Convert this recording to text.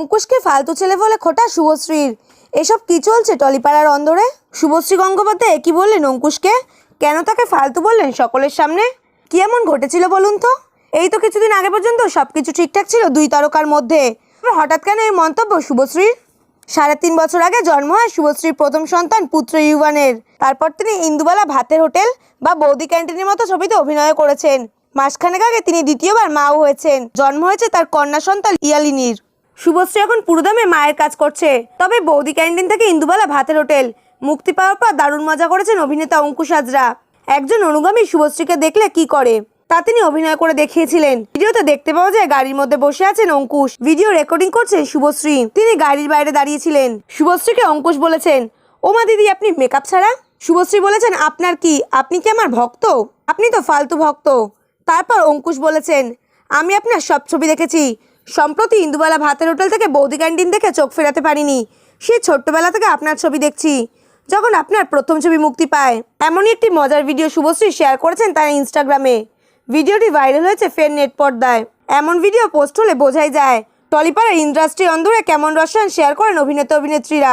মুকুশকে ফালতু ছেলে বলে খোটা শুভশ্রীর। এসব কি চলছে টলিপাড়ার অন্দরে? শুভশ্রী গঙ্গোপাধ্যায় কি বললেন অঙ্কুশকে? কেন তাকে ফালতু বললেন সকলের সামনে? কি এমন ঘটেছিল বলুন তো? এই তো কিছুদিন আগে পর্যন্ত সব কিছু ঠিকঠাক ছিল দুই তারকার মধ্যে। হঠাৎ কেন এই মন্তব্য শুভশ্রীর? সাড়ে তিন বছর আগে জন্ম হয় শুভশ্রীর প্রথম সন্তান পুত্র ইউবানের। তারপর তিনি ইন্দুবালা ভাতের হোটেল বা বৌদি ক্যান্টিনের মতো ছবিতে অভিনয় করেছেন। মাসখানেক আগে তিনি দ্বিতীয়বার মাও হয়েছেন। জন্ম হয়েছে তার কন্যা সন্তান ইয়ালিনীর। শুভশ্রী এখন পুরোদমে মায়ের কাজ করছে। তবে বৌদি ক্যান্টিন থেকে ইন্দুবালা ভাতের হোটেল। মুক্তি পাওয়ার পর দারুণ মজা করেছেন অভিনেতা অঙ্কুশ হাজরা। একজন অনুগামী শুভশ্রীকে দেখলে কি করে? তা তিনি অভিনয় করে দেখিয়েছিলেন। ভিডিওতে দেখতে পাওয়া যায় গাড়ির মধ্যে বসে আছেন অঙ্কুশ। ভিডিও রেকর্ডিং করছেন শুভশ্রী তিনি গাড়ির বাইরে দাঁড়িয়েছিলেন। শুভশ্রীকে অঙ্কুশ বলেছেন, ওমা দিদি, আপনি মেকআপ ছাড়া? শুভশ্রী বলেছেন, আপনার কি? আপনি কি আমার ভক্ত? আপনি তো ফালতু ভক্ত। তারপর অঙ্কুশ বলেছেন, আমি আপনার সব ছবি দেখেছি। সম্প্রতি ইন্দুবালা ভাতের হোটেল থেকে বৌদি ক্যান্টিন দেখে চোখ ফেরাতে পারিনি। সে ছোট্টবেলা থেকে আপনার ছবি দেখছি। যখন আপনার প্রথম ছবি মুক্তি পায়, এমনই একটি মজার ভিডিও শুভশ্রী শেয়ার করেছেন তার ইনস্টাগ্রামে ভিডিওটি ভাইরাল হয়েছে ফের নেট পর্দায়। এমন ভিডিও পোস্ট হলে বোঝাই যায়, টলিপাড়ার ইন্ডাস্ট্রি অন্দরে কেমন রসায়ন শেয়ার করেন অভিনেতা অভিনেত্রীরা